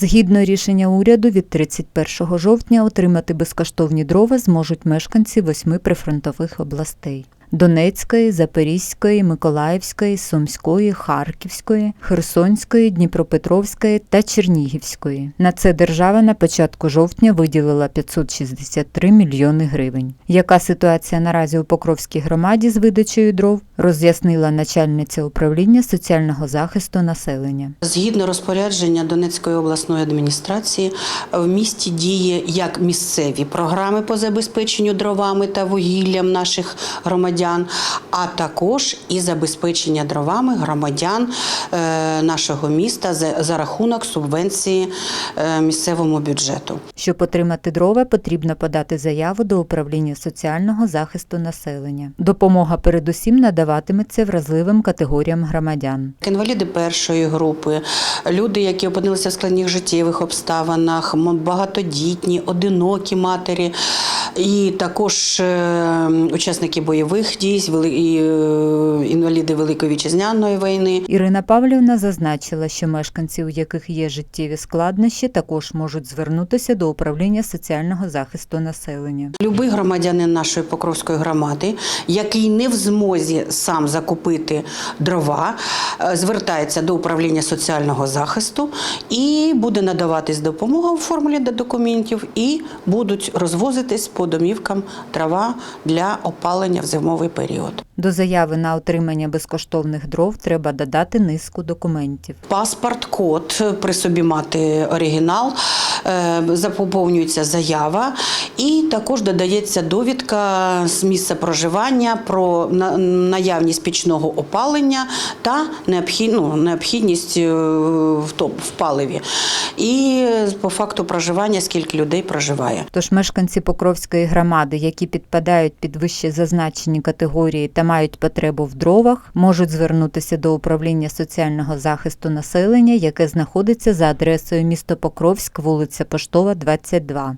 Згідно рішення уряду, від 31 жовтня отримати безкоштовні дрова зможуть мешканці восьми прифронтових областей. Донецької, Запорізької, Миколаївської, Сумської, Харківської, Херсонської, Дніпропетровської та Чернігівської. На це держава на початку жовтня виділила 563 мільйони гривень. Яка ситуація наразі у Покровській громаді з видачею дров, роз'яснила начальниця управління соціального захисту населення. Згідно розпорядження Донецької обласної адміністрації, в місті діє як місцеві програми по забезпеченню дровами та вугіллям наших громадян, а також і забезпечення дровами громадян е, нашого міста за, рахунок субвенції е, місцевому бюджету. Щоб отримати дрова, потрібно подати заяву до управління соціального захисту населення. Допомога передусім надаватиметься вразливим категоріям громадян. Інваліди першої групи, люди, які опинилися в складних життєвих обставинах, багатодітні, одинокі матері, і також е, учасники бойових дій, і, е, інваліди Великої вітчизняної війни. Ірина Павлівна зазначила, що мешканці, у яких є життєві складнощі, також можуть звернутися до управління соціального захисту населення. Любий громадянин нашої Покровської громади, який не в змозі сам закупити дрова, е, звертається до управління соціального захисту і буде надаватись допомога у формулі до документів, і будуть розвозитись по домівкам дрова для опалення в зимовий період. До заяви на отримання безкоштовних дров треба додати низку документів. Паспорт, код при собі мати оригінал, е, запоповнюється заява, і також додається довідка з місця проживання про наявність пічного опалення та ну, необхідність е, в паливі. І по факту проживання, скільки людей проживає. Тож мешканці Покровської громади, які підпадають під вище зазначені категорії та мають потребу в дровах, можуть звернутися до управління соціального захисту населення, яке знаходиться за адресою місто Покровськ, вулиця Поштова, 22.